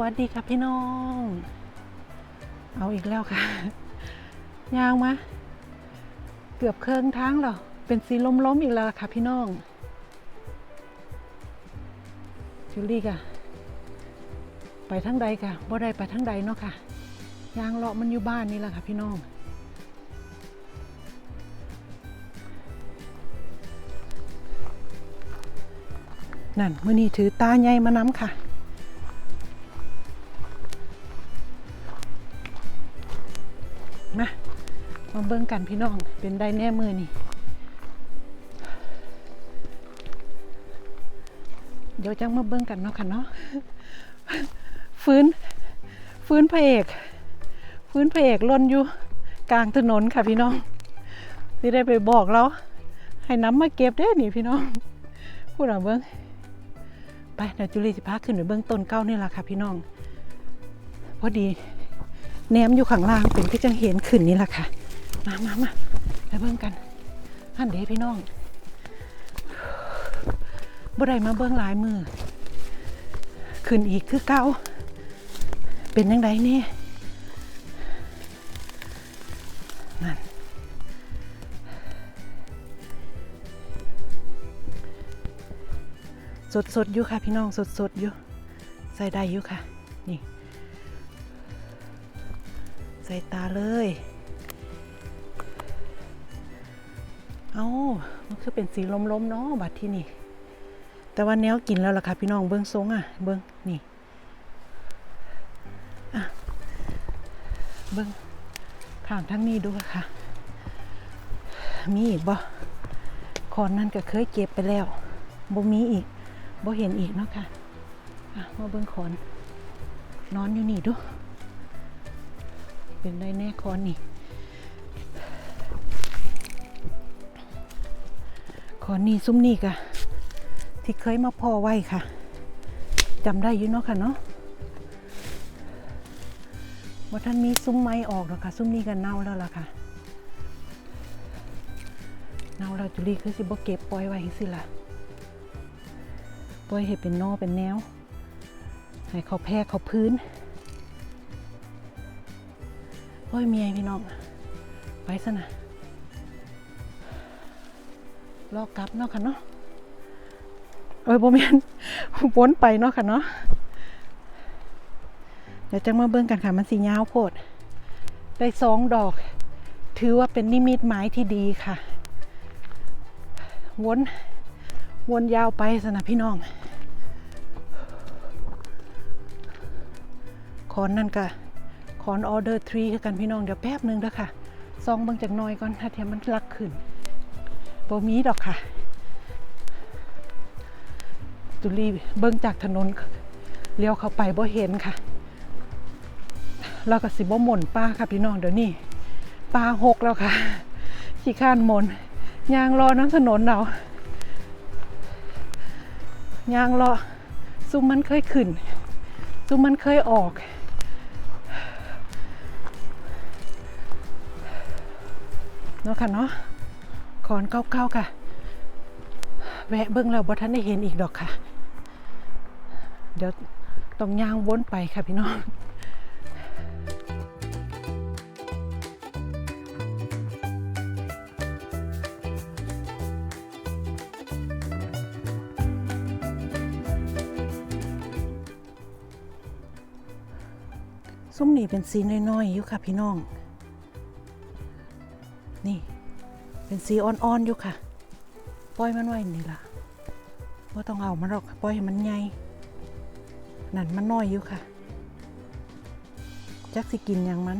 วัสดีค่ะพี่น้อง เอาอีกแล้วค่ะ ยางมาเกือบเครื่องทั้งแล้วเป็นสีล้มๆอีกแล้วค่ะพี่น้องจูลี่กะไปทั้งใดกะบ่ได้ไปทั้งใดเนาะค่ะยางเลาะมันอยู่บ้านนี่แหละค่ะพี่น้องนั่นเมื่อนี้ถือตาใหญ่มาน้ำค่ะ เบิ่งกันพี่น้องเป็นได้แน่มือนี่เดี๋ยวจังมาเบิ่งกันเนาะค่ะเนาะฟื้น ฟื้นพระเอก ฟื้นพระเอกล่นอยู่กลางถนนค่ะพี่น้องที่ได้ไปบอกแล้วให้น้ำมาเก็บได้อนี่พี่น้องพูดเอาเบิ่งไปเดี๋ยวจุลีจะพาขึ้นไปเบื้องต้นเก้านี่แหละค่ะพี่น้องพอดีแนมอยู่ข้างล่างเป็นที่จังเห็นขึ้นนี่แหละค่ะ มามามาไปเบื้องกันท่านเดพี่น้องบ่ได้มาเบื้องหลายมือขึ้นอีกคือเก้าเป็นยังไงเนี่ยนั่นสดสดๆอยู่ค่ะพี่น้องสดสดๆอยู่ใส่ได้อยู่ค่ะ นี่ ใส่ตาเลย เอามันคือเป็นสีล้มๆเนาะบัดที่นี่ แต่ว่าแนวกินแล้วล่ะค่ะพี่น้องเบิ้องทรงอะ เบิ้องนี่อะเบิ้องข้างทั้งนี้ดูค่ะ มีอีกบ่คอนนั่นก็เคยเก็บไปแล้วบ่มีอีกบ่เห็นอีกเนาะค่ะอะมาเบิ่งขอนนอนอยู่นี่ดู เป็นได้แน่คอนนี่ ขอนี่ซุ้มนี่กะที่เคยมาพ่อไว้ค่ะจำได้อยู่เนาะค่ะเนาะว่าท่านมีซุ้มไม้ออกหรอกค่ะ ซุ้มนี่กันเน่าแล้วล่ะค่ะเน่าแล้วจุลีคือสิบ่เก็บปล่อยไว้สิล่ะปล่อยให้เป็นนอเป็นแนว ให้เขาแพร่เขาพื้นโอ้ยเมียพี่น้อง ไปซะนะ รอกลับเนาะค่ะเนาะเอ้ยโบแมนวนไปเนาะค่ะเนาะเดี๋ยวจะมาเบิ่งกันค่ะมันสียาวโพดได้สองดอก ถือว่าเป็นนิมิตหมายที่ดีค่ะ วน วนยาวไปสนะพี่น้องคอนนั่นก็คอนออเดอร์ทรีคือกันพี่น้องเดี๋ยวแป๊บหนึงเด้อค่ะซองเบิ่งจากน้อยก่อนถ้าเทียมมันลักขึ้น บ่มีดอกค่ะ จุลีเบิ่งจากถนนเลี้ยวเข้าไปบ่เห็นค่ะเราก็สิบ่หม่นป้าค่ะพี่น้องเดี๋ยวนี้ปลาหกแล้วค่ะขี้ข้านหมนยางรอน้ำถนนเรายางเลาะซุ้มมันเคยขึ้นซุ้มมันเคยออกเนาะค่ะเนาะ ขอนเก้าๆค่ะ แวะเบิ้งแล้วบ่ทันได้เห็นอีกดอกค่ะ เดี๋ยวต้องย่างวนไปค่ะพี่น้องส้มนี่เป็นสีน้อยๆอยู่ค่ะพี่น้อง นี่ เป็นสีอ่อนๆอยู่ค่ะ ปล่อยมันไว้นี่ล่ะว่าต้องเอามันหรอกปล่อยให้มันใหญ่นั่นมันน้อยอยู่ค่ะ จักสิกินอย่างมัน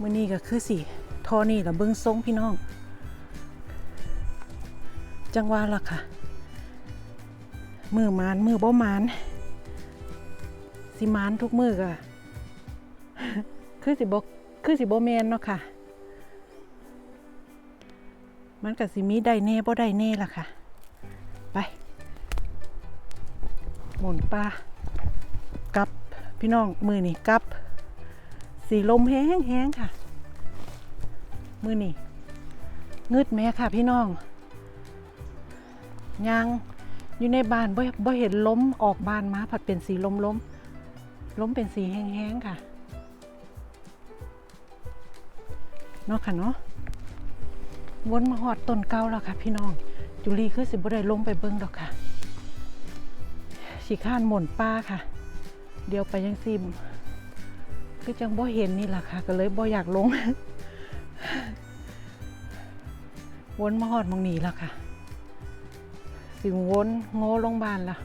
มื่อนี้ก็คือสิทอนี่ละเบิ้งทรงพี่น้อง จังว่าล่ะค่ะ มือมานมือบ่มาน สิมานทุกมือกะ คือสิบคือสิบ่แมนเนาะค่ะ มันก็สิมีได้แน่บ่ได้แน่ล่ะค่ะ ไป หมุนปลากับพี่น้องมือนี่กับ สีลมแห้งแห้งค่ะ มือนี่งึดแม่ค่ะพี่น้องยางอยู่ในบ้านบ่บ่เห็นล้มออกบ้านมาผัดเป็นสีล้มล้มล้มเป็นสีแห้งๆค่ะ เนาะค่ะเนาะวนมาหอดต้นเก่าแล้วค่ะ พี่น้อง จุลีคือสิบ่ได้ลงไปเบิ่งดอกค่ะสีข้านหม่นป้าค่ะ เดี๋ยวไปยังซิมคือจังบ่เห็นนี่แหละค่ะ ก็เลยบ่อยากลง วนมาหอดมองนีแล้วค่ะ สิวนโง่ลงบานละ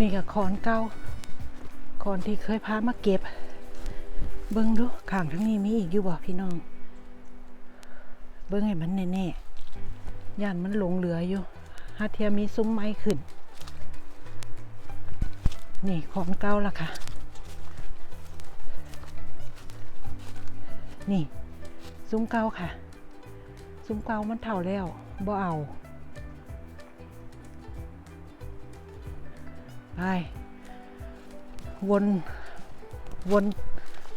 นี่กับคอนเก้าคอนที่เคยพามาเก็บ เบิ้งดูข้างทั้งนี้มีอีกอยู่บ่พี่น้อง เบิ้งให้มันแน่ๆย่านมันหลงเหลืออยู่ฮาเทียมีซุ้มไม้ขึ้น นี่คอนเก้าละค่ะ นี่ ซุ้มเก้าค่ะ ซุ้มเก้ามันเท่าแล้วบ่เอา ไป วน วน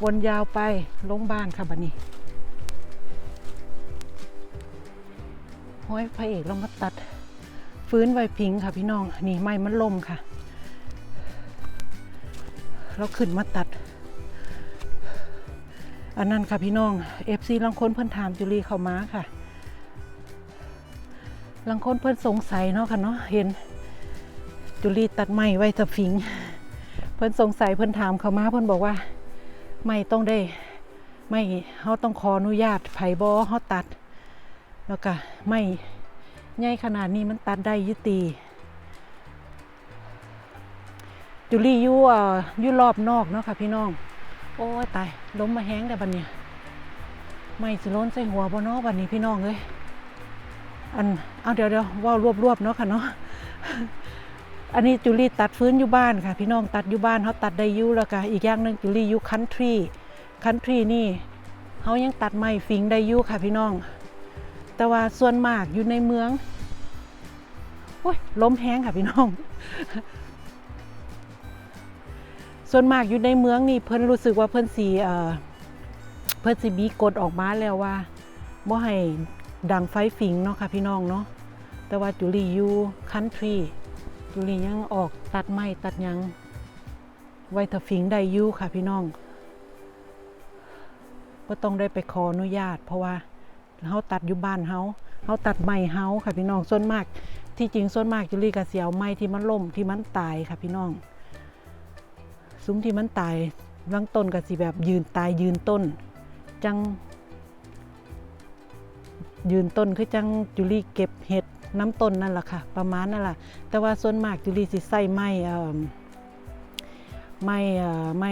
วนยาวไปลงบ้านค่ะบัดนี้ห้อยพระเอกลงมาตัด ฟื้นไวพิงค่ะพี่น้อง นี่ไม้มันล่มค่ะ เราขึ้นมาตัด อันนั้นค่ะพี่น้อง FC ลังคนเพิ่อนถามจุลีเข้ามาค่ะลังคนเพิ่อนสงสัยเนาะค่ะเนาะเห็นจุลีตัดไม้ไว้ตะฟิง เพิ่อนสงสัยเพิ่อนถามเข้ามาเพิ่อนบอกว่า ไม่ต้องได้ไม่เฮาต้องขออนุญาตไผบ่เฮาตัด แล้วก็ไม่ใหญ่ขนาดนี้มันตัดได้ยุตีจุลีอยู่อ่ออยู่รอบนอกเนาะค่ะพี่น้อง โอ้ยตายล้มมาแห้งแต่บัดเนี่ยไม่สิล้นใส่หัวบ่เนาะบัดนี้พี่น้องเอ้ยอันเอาเดี๋ยวเดี๋ยวว่ารวบรวบเนาะค่ะเนาะ อันนี้จุลี่ตัดฟื้นอยู่บ้านค่ะ พี่น้องตัดอยู่บ้านเขาตัดได้ยู่แล้วก็อีกอย่างหนึ่งจุลีอยู่คันทรีคันทรีนี่เขายังตัดไม้ฟิงได้ยู่ค่ะพี่น้อง แต่ว่าส่วนมากอยู่ในเมืองโอ้ยล้มแห้งค่ะพี่น้อง ส่วนมากอยู่ในเมืองนี่เพิ่นรู้สึกว่าเพิ่นสีเอ่อเพิ่นสิมีกฎออกมาแล้วว่าบ่ให้ดังไฟฟิงเนาะค่ะพี่น้องเนาะแต่ว่าจุลีอยู่คันทรี จุลียังออกตัดไม้ตัดยังไว้ถ้าฟิงได้ยู่ค่ะพี่น้องก็ต้องได้ไปขออนุญาต เพราะว่าเฮาตัดอยู่บ้านเฮาเฮาตัดไม้เฮาค่ะพี่น้องส่วนมาก ที่จริงส่วนมากจุลีก็เสียวไม้ที่มันล่มที่มันตายค่ะพี่น้องซุ้มที่มันตายลังต้นก็สิแบบยืนตายยืนต้น จัง ยืนต้นคือจังจุลีเก็บเห็ด น้ำต้นนั่นแหละค่ะ ประมาณนั่นแหละแต่ว่าส่วนมากจุลีสิใส่ไม้เอ่อไม้เอ่อไม้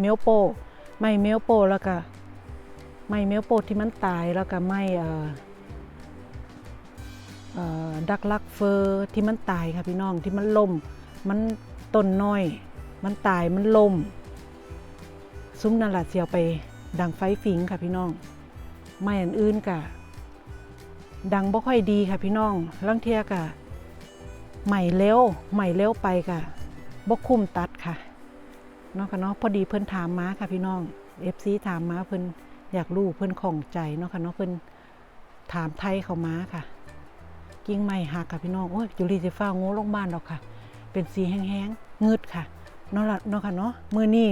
เมลโปไม้เมลโปแล้วก็ไม้เมลโปที่มันตายแล้วก็ไม่เอ่อดักลักเฟอร์ที่มันตายค่ะพี่น้องที่มันล่ม มันต้นน้อย มันตายมันลมซุ้มนั่นแหละเสียวไปดังไฟฟิงค่ะพี่น้อง ไม่อันอื่นกะ ดังบ่ค่อยดีค่ะพี่น้องลังเทียกะใหม่เร็วใหม่เร็วไปกะบ่คุ้มตัดค่ะเนาะค่ะเนาะพอดีเพิ่นถามมาค่ะพี่น้อง FC ถามมาเพิ่นอยากรู้เพิ่นของใจเนาะค่ะเนาะเพิ่นถามไทยเขามาค่ะ กิ่งไม้หักค่ะพี่น้องโอ้ยจุลีสิฟ้าโง่ลงบ้านดอกค่ะ เป็นสีแห้งๆงืดค่ะเนาะล่ะเนาะค่ะเนาะมือนี่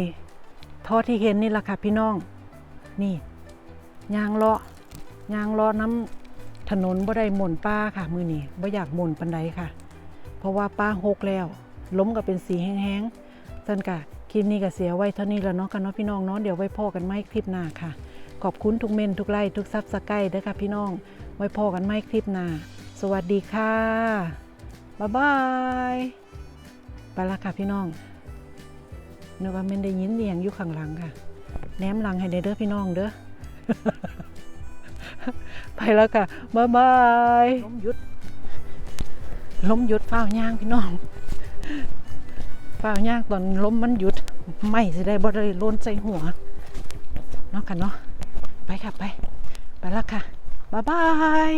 ท่อที่เห็นนี่แหละค่ะพี่น้องนี่ยางเลาะยางเลาะน้ำ ถนนบ่ได้หม่นป้าค่ะ มือนี่บ่อยากหม่นปันใดค่ะ เพราะว่าป้าหกแล้ว ล้มก็เป็นสีแห้งๆท่านกะคลิปนี้ก็เสียไว้เท่านี้แล้วเนาะกันเนาะพี่น้องเนาะเดี๋ยวไว้พ่อกันไม่คลิปหน้าค่ะ ขอบคุณทุกเมนทุกไลค์ทุกซับสไครต์เด้อค่ะพี่น้อง ไว้พ่อกันไม่คลิปหน้า สวัสดีค่ะบ๊ายบายไปละค่ะพี่น้องนึกว่ามันได้ยินเสียงอยู่ข้างหลังค่ะแนมหลังให้เด้อพี่น้องเด้อ ไปแล้วค่ะ บ๊ายบายล้มหยุดล้มหยุดเฝ้าย่างพี่น้องเฝ้าย่างตอนล้มมันหยุด ไม่สิได้บ่ได้โลนใส่หัวเนาะค่ะเนาะไปค่ะไป ไปแล้วค่ะบ๊ายบาย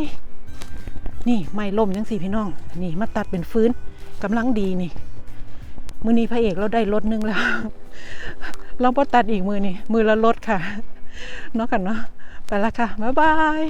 นี่ไม่ล่มยังสี่พี่น้อง นี่มาตัดเป็นฟื้นกำลังดีนี่ มือนี้พระเอกเราได้รถนึงแล้ว เราพอตัดอีกมือนี่มือละรถค่ะ เนาะกันเนาะไปละค่ะ บ๊ายบาย